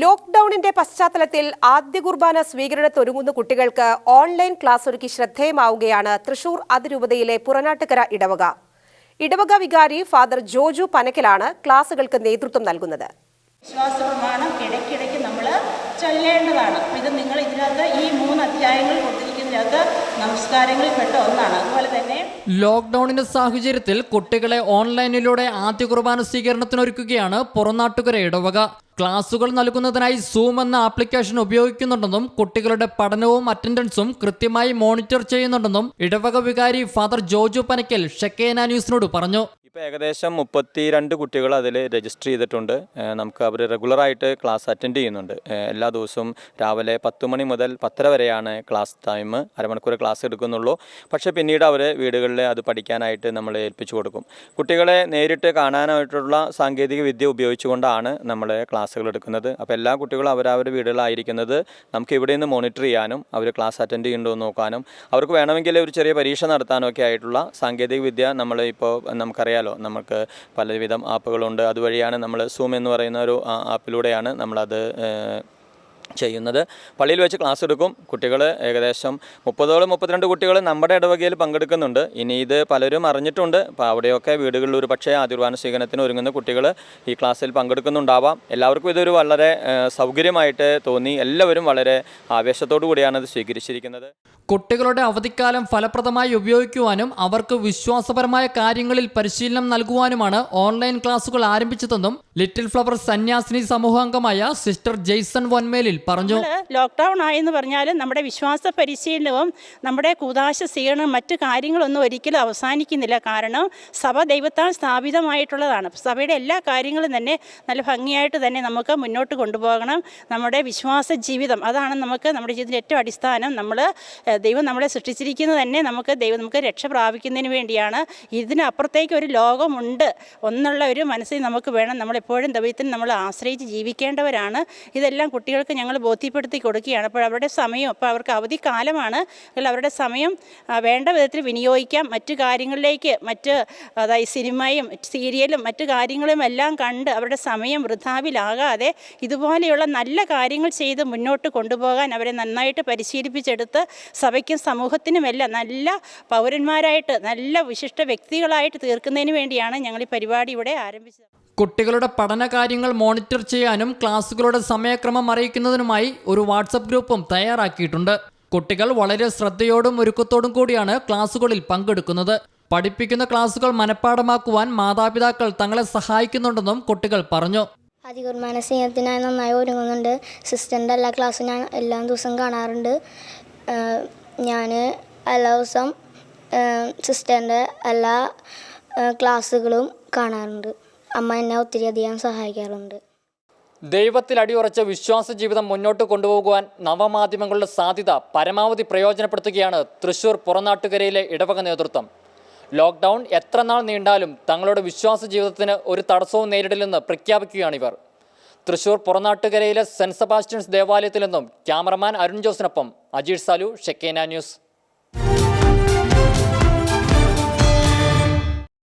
ലോക്ക്ഡൌണിന്റെ പശ്ചാത്തലത്തിൽ ആദ്യ കുർബാന സ്വീകരണത്തൊരുങ്ങുന്ന കുട്ടികൾക്ക് ഓൺലൈൻ ക്ലാസ് ഒരുക്കി ശ്രദ്ധേയമാവുകയാണ് തൃശൂർ അതിരൂപതയിലെ പുറനാട്ടുകര ഇടവക. ഇടവക വികാരി ഫാദർ ജോജു പനക്കലാണ് ക്ലാസുകൾക്ക് നേതൃത്വം നൽകുന്നത്. വിശ്വാസ ഇടയ്ക്കിടയ്ക്ക് നമ്മൾ ചൊല്ലേണ്ടതാണ്. ഇത് നിങ്ങൾ ഇതിനകത്ത് ഈ മൂന്ന് അധ്യായങ്ങൾ കൊടുത്തിരിക്കുന്നതിനകത്ത് പെട്ട ഒന്നാണ്. അതുപോലെ തന്നെ ലോക്ക്ഡൌണിന്റെ സാഹചര്യത്തിൽ കുട്ടികളെ ഓൺലൈനിലൂടെ ആദ്യ കുർബാന സ്വീകരണത്തിനൊരുക്കുകയാണ് പുറനാട്ടുകര ഇടവക. ക്ലാസുകൾ നൽകുന്നതിനായി സൂം എന്ന ആപ്ലിക്കേഷൻ ഉപയോഗിക്കുന്നുണ്ടെന്നും കുട്ടികളുടെ പഠനവും അറ്റൻഡൻസും കൃത്യമായി മോണിറ്റർ ചെയ്യുന്നുണ്ടെന്നും ഇടവക വികാരി ഫാദർ ജോജു പനക്കൽ ഷെക്കേന ന്യൂസിനോട് പറഞ്ഞു. ഇപ്പോൾ ഏകദേശം മുപ്പത്തിരണ്ട് കുട്ടികൾ അതിൽ രജിസ്റ്റർ ചെയ്തിട്ടുണ്ട്. നമുക്ക് അവർ റെഗുലറായിട്ട് ക്ലാസ് അറ്റൻഡ് ചെയ്യുന്നുണ്ട്. എല്ലാ ദിവസവും രാവിലെ പത്ത് മണി മുതൽ പത്തര വരെയാണ് ക്ലാസ് ടൈം. അരമണിക്കൂർ ക്ലാസ് എടുക്കുന്നുള്ളൂ. പക്ഷേ പിന്നീട് അവർ വീടുകളിൽ അത് പഠിക്കാനായിട്ട് നമ്മൾ ഏൽപ്പിച്ചു കൊടുക്കും. കുട്ടികളെ നേരിട്ട് കാണാനായിട്ടുള്ള സാങ്കേതിക വിദ്യ ഉപയോഗിച്ചുകൊണ്ടാണ് നമ്മൾ ക്ലാസ്സുകൾ എടുക്കുന്നത്. അപ്പോൾ എല്ലാ കുട്ടികളും അവരവരുടെ വീടുകളായിരിക്കുന്നത് നമുക്ക് ഇവിടെ നിന്ന് മോണിറ്റർ ചെയ്യാനും അവർ ക്ലാസ് അറ്റൻഡ് ചെയ്യുന്നുണ്ടോ നോക്കാനും അവർക്ക് വേണമെങ്കിൽ ഒരു ചെറിയ പരീക്ഷ നടത്താനൊക്കെ ആയിട്ടുള്ള സാങ്കേതിക വിദ്യ നമ്മൾ ഇപ്പോൾ നമുക്കറിയാലോ നമുക്ക് പലവിധം ആപ്പുകളുണ്ട്. അതുവഴിയാണ് നമ്മൾ സൂം എന്ന് പറയുന്ന ഒരു ആപ്പിലൂടെയാണ് നമ്മളത് ചെയ്യുന്നത്. പള്ളിയിൽ വെച്ച് ക്ലാസ് എടുക്കും. കുട്ടികൾ ഏകദേശം മുപ്പതോളം മുപ്പത്തിരണ്ട് കുട്ടികൾ നമ്മുടെ ഇടവകയിൽ പങ്കെടുക്കുന്നുണ്ട്. ഇനി ഇത് പലരും അറിഞ്ഞിട്ടുണ്ട്. അപ്പോൾ അവിടെയൊക്കെ വീടുകളിൽ ഒരു പക്ഷേ ആതിർവാന സ്വീകരണത്തിന് ഒരുങ്ങുന്ന കുട്ടികൾ ഈ ക്ലാസ്സിൽ പങ്കെടുക്കുന്നുണ്ടാവാം. എല്ലാവർക്കും ഇതൊരു വളരെ സൗകര്യമായിട്ട് തോന്നി. എല്ലാവരും വളരെ ആവേശത്തോടു കൂടിയാണ് ഇത് സ്വീകരിച്ചിരിക്കുന്നത്. കുട്ടികളുടെ അവധിക്കാലം ഫലപ്രദമായി ഉപയോഗിക്കുവാനും അവർക്ക് വിശ്വാസപരമായ കാര്യങ്ങളിൽ പരിശീലനം നൽകുവാനുമാണ് ഓൺലൈൻ ക്ലാസുകൾ ആരംഭിച്ചതെന്നും ലിറ്റിൽ ഫ്ലവർ സന്യാസിനി സമൂഹാംഗമായ സിസ്റ്റർ ജെയ്സൺ വൻമേലിൽ പറഞ്ഞു? ലോക്ക്ഡൗൺ ആയെന്ന് പറഞ്ഞാലും നമ്മുടെ വിശ്വാസ പരിശീലനവും നമ്മുടെ കൂതാശ സ്വീകരണം മറ്റു കാര്യങ്ങളൊന്നും ഒരിക്കലും അവസാനിക്കുന്നില്ല. കാരണം സഭ ദൈവത്താൽ സ്ഥാപിതമായിട്ടുള്ളതാണ്. സഭയുടെ എല്ലാ കാര്യങ്ങളും തന്നെ നല്ല ഭംഗിയായിട്ട് തന്നെ നമുക്ക് മുന്നോട്ട് കൊണ്ടുപോകണം. നമ്മുടെ വിശ്വാസ ജീവിതം അതാണ് നമുക്ക് നമ്മുടെ ജീവിതത്തിന്റെ ഏറ്റവും അടിസ്ഥാനം. നമ്മൾ ദൈവം നമ്മളെ സൃഷ്ടിച്ചിരിക്കുന്നത് തന്നെ നമുക്ക് ദൈവം നമുക്ക് രക്ഷ പ്രാപിക്കുന്നതിന് വേണ്ടിയാണ്. ഇതിനപ്പുറത്തേക്ക് ഒരു ലോകമുണ്ട് എന്നുള്ള ഒരു മനസ്സിൽ നമുക്ക് വേണം. നമ്മളെപ്പോഴും ദൈവത്തിന് നമ്മൾ ആശ്രയിച്ച് ജീവിക്കേണ്ടവരാണ്. ഇതെല്ലാം കുട്ടികൾക്ക് ഞങ്ങൾ ബോധ്യപ്പെടുത്തി കൊടുക്കുകയാണ്. അപ്പോൾ അവരുടെ സമയം അപ്പോൾ അവർക്ക് അവധി കാലമാണ്. അവരുടെ സമയം വേണ്ട വിധത്തിൽ വിനിയോഗിക്കാം. മറ്റു കാര്യങ്ങളിലേക്ക് മറ്റ് അതായത് സിനിമയും സീരിയലും മറ്റു കാര്യങ്ങളും എല്ലാം കണ്ട് അവരുടെ സമയം വൃഥാവിലാകാതെ ഇതുപോലെയുള്ള നല്ല കാര്യങ്ങൾ ചെയ്ത് മുന്നോട്ട് കൊണ്ടുപോകാൻ അവരെ നന്നായിട്ട് പരിശീലിപ്പിച്ചെടുത്ത് സഭയ്ക്കും സമൂഹത്തിനുമെല്ലാം നല്ല പൗരന്മാരായിട്ട് നല്ല വിശിഷ്ട വ്യക്തികളായിട്ട് തീർക്കുന്നതിന് വേണ്ടിയാണ് ഞങ്ങൾ ഈ പരിപാടി ഇവിടെ ആരംഭിച്ചത്. കുട്ടികളുടെ പഠന കാര്യങ്ങൾ മോണിറ്റർ ചെയ്യാനും ക്ലാസ്സുകളുടെ സമയക്രമം അറിയിക്കുന്നതിനുമായി ഒരു വാട്സപ്പ് ഗ്രൂപ്പും തയ്യാറാക്കിയിട്ടുണ്ട്. കുട്ടികൾ വളരെ ശ്രദ്ധയോടും ഒരുക്കത്തോടും കൂടിയാണ് ക്ലാസ്സുകളിൽ പങ്കെടുക്കുന്നത്. പഠിപ്പിക്കുന്ന ക്ലാസ്സുകൾ മനഃപ്പാടമാക്കുവാൻ മാതാപിതാക്കൾ തങ്ങളെ സഹായിക്കുന്നുണ്ടെന്നും കുട്ടികൾ പറഞ്ഞു. അതികുർബാന സ്നേഹത്തിനായി നന്നായി ഒരുങ്ങുന്നുണ്ട്. സിസ്റ്ററിന്റെ എല്ലാ ക്ലാസ്സും ഞാൻ എല്ലാ ദിവസവും കാണാറുണ്ട്. ഞാൻ എല്ലാ ദിവസം സിസ്റ്ററിന്റെ എല്ലാ ക്ലാസ്സുകളും കാണാറുണ്ട്. അമ്മ എന്നെ ഒത്തിരി അധികം സഹായിക്കാറുണ്ട്. ദൈവത്തിൽ അടിയുറച്ച വിശ്വാസ ജീവിതം മുന്നോട്ട് കൊണ്ടുപോകുവാൻ നവമാധ്യമങ്ങളുടെ സാധ്യത പരമാവധി പ്രയോജനപ്പെടുത്തുകയാണ് തൃശൂർ പുറനാട്ടുകരയിലെ ഇടവക നേതൃത്വം. ലോക്ക്ഡൗൺ എത്ര നാൾ നീണ്ടാലും തങ്ങളുടെ വിശ്വാസ ജീവിതത്തിന് ഒരു തടസ്സവും നേരിടില്ലെന്ന് പ്രഖ്യാപിക്കുകയാണിവർ തൃശൂർ പുറനാട്ടുകരയിലെ സെന്റ് സെബാസ്റ്റ്യൻസ് ദേവാലയത്തിൽ നിന്നും ക്യാമറമാൻ അരുൺ ജോസിനൊപ്പം അജീഷ് സാലു ഷെക്കേന ന്യൂസ്.